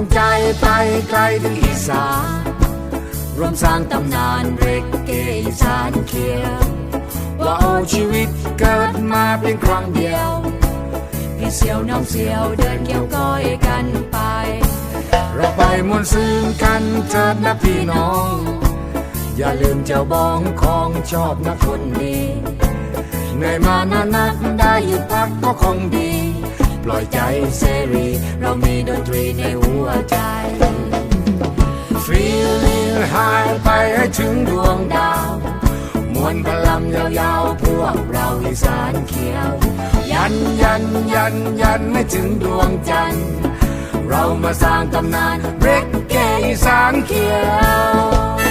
งใจไปไกลถึงอีสานรวมสร้างตำนานเรกเกอีสานเขียวว่าโอ้ชีวิตเกิดมาเพียงครั้งเดียว พี่เสียวน้องเสียวเดินเกี่ยวก้อยกันไป เราไปมวนซื่นกันเถิดนะพี่น้อง อย่าลืมเจ้าบองของชอบนะคนดีเหนื่อยมานานักได้หยุดพักก็คงดี ปล่อยใจเสรี เรามีดนตรีในหัวใจ Feeling high ไปให้ถึงดวงดาว มวนพลังยาวๆ พวกเราอีสานเขียว ยันยันยันยันให้ถึงดวงจันทร์ เรามาสร้างตำนานเรกเกอีสานเขียว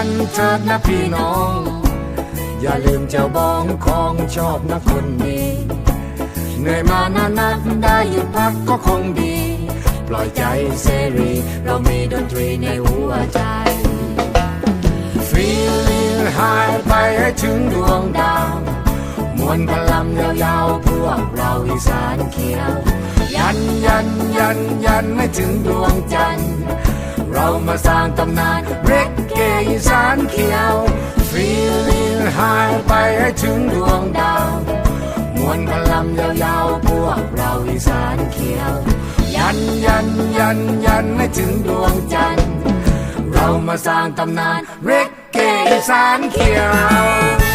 กันเถิดนะพี่น้อง อย่าลืมเจ้าบ้องของชอบนะคนดีเหนื่อยมานานนักได้หยุดพักก็คงดี ปล่อยใจเสรี เรามีดนตรีในหัวใจ Feeling high ไปให้ถึงดวงดาวมวนพลังยาวๆพวกเราอีสานเขียว ยันยันยันยันให้ถึงดวงจันทร์ เรามาสร้างตำนานเรกเกอีสานเขียว Feeling high ไปให้ถึงดวงดาวมวนพลังยาวๆพวกเราอีสานเขียว ยันยันยันยันให้ถึงดวงจันทร์เรามาสร้างตำนานเรกเกอีสานเขียว